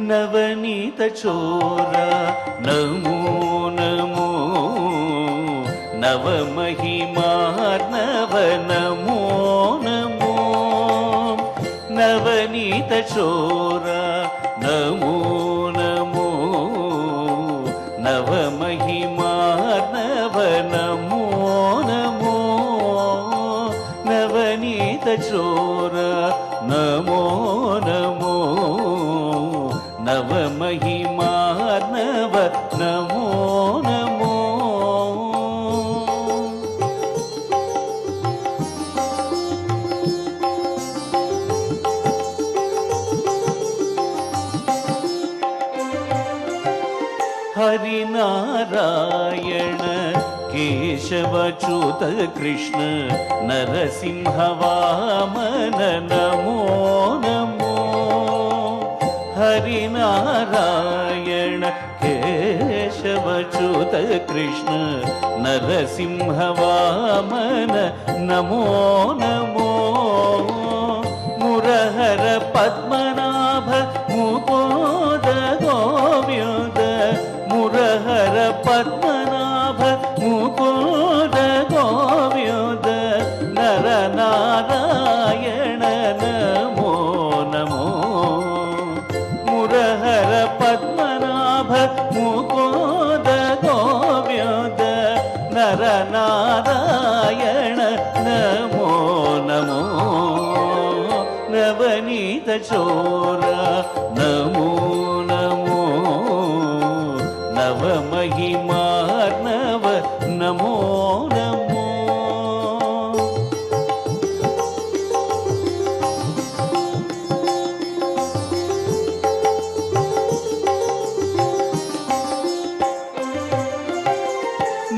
నవనీత చోర నమో నమో. నవమహిమార్నవ నమో. నమో నవనీత చోర నమో నమో. నవమహిమార్నవ నమో నమో. నవనీత చోర. नवमहिमा नव नमो नमो। हरिनारायण केशवच्युत कृष्ण नरसिंहवामनना। కేశవచ్యుత కృష్ణ నరసింహవామన నమో నమో. మురహర పద్మనాభ ముకోద గోవ్యోద. మురహర పద్మనాభ ముకోద గోవ్యోద. నరనారాయణ నమో నమో నవనీత చోర నమో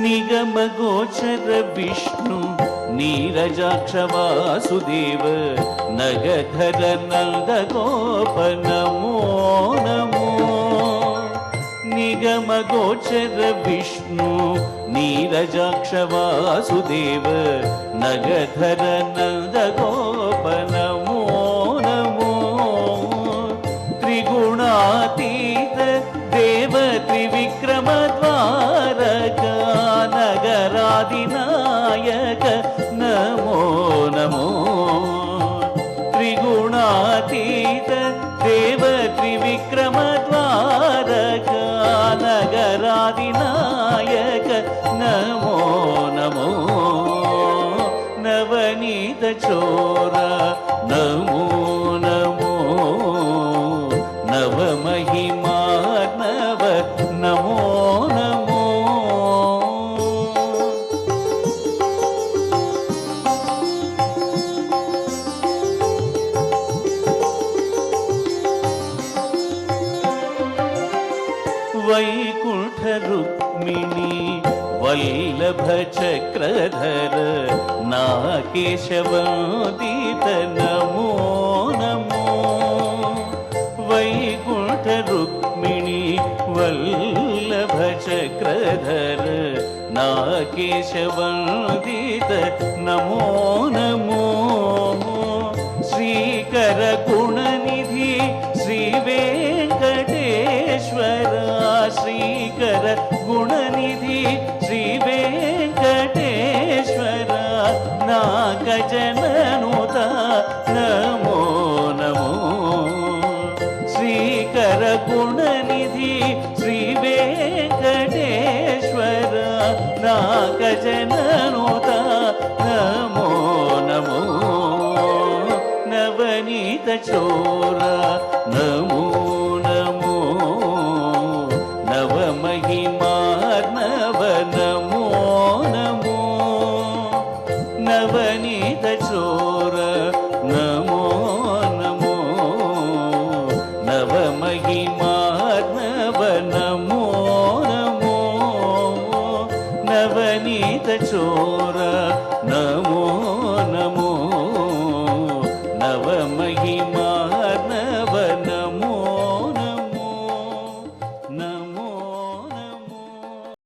నిగమగోచర విష్ణు నీరజాక్ష వాసుదేవ నగధర నందగోప నమో నమో నిగమగోచర విష్ణు నీరజాక్ష వాసుదేవ నగధర నందగోప నమో నమో త్రిగుణాతీత నగరాదినాయక నమో నమో నవనీత చోర నమో నమో నవమహిమార్నవ నమో నమో వైకుంఠ రుక్మిణి వల్లభ చక్రధర నాకేశవదీత నమో నమో. వైకుంఠ రుక్మిణి వల్లభ చక్రధర నాకేశవదీత నమో నమో. శ్రీకర గుణనిధి శ్రీవే శ్రీకర గుణనిధి శ్రీ వెంకటేశ్వర నాగజననుత నమో నమో. శ్రీకర గుణనిధి శ్రీ వెంకటేశ్వర నాగజననుత నమో నమో. నవనీత చోర నమో నవనీత చోర నమో